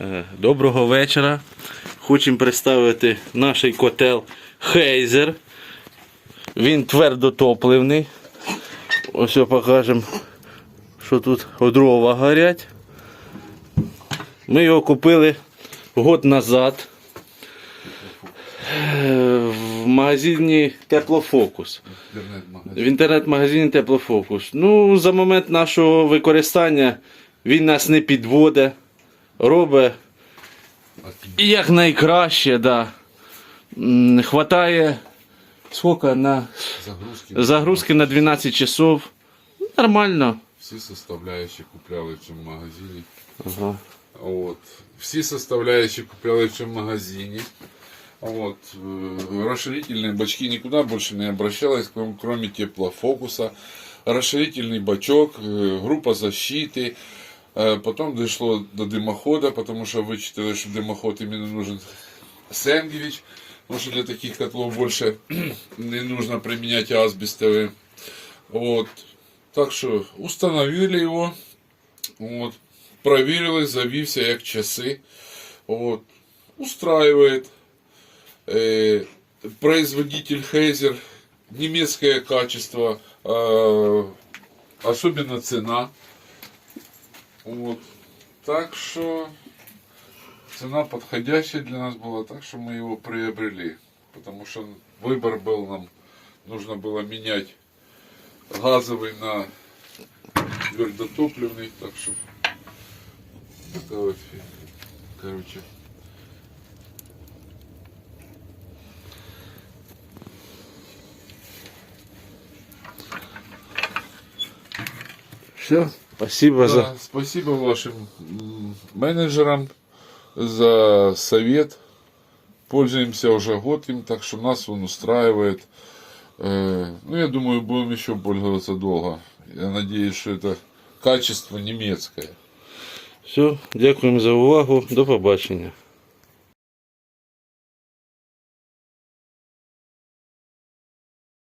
Е, Доброго вечора. Хочемо представити наш котел Хейзер. Він твердотопливний. Ось покажемо, що тут дрова горять. Ми його купили год назад е, в магазині Теплофокус. В інтернет-магазині Теплофокус. Ну, за момент нашого використання він нас не підводить, робить як найкраще, да. М, Хватає скільки на Загрузки. загрузки на 12 часов. Нормально. Всі составляющие купляли в цьому магазині. Ага. От. Всі составляющие купляли в цьому магазині. Вот. э, Расширительные бачки никуда больше не обращалась, кроме, кроме теплофокуса. Расширительный бачок, э, группа защиты. Потом дошло до дымохода, потому что вычитали, что дымоход именно нужен сэндвич. Потому что для таких котлов больше не нужно применять асбестовые. Вот. Так що установили його. От. Проверили, завівся як часи. От. Устраивает. Э, производитель Хейзер. Немецкое качество. э, особенно цена. Вот. Так что цена подходящая для нас была, так что мы его приобрели. Потому что выбор был нам, нужно было менять газовый на твердотопливный, так что фи- короче, Все. Спасибо за. Да, спасибо вашим менеджерам за совет. Пользуемся уже год им, так что нас он устраивает. Э, Ну, я думаю, будем еще пользоваться долго. Я надеюсь, что это качество немецкое. Все. Дякуємо за увагу. До побачення.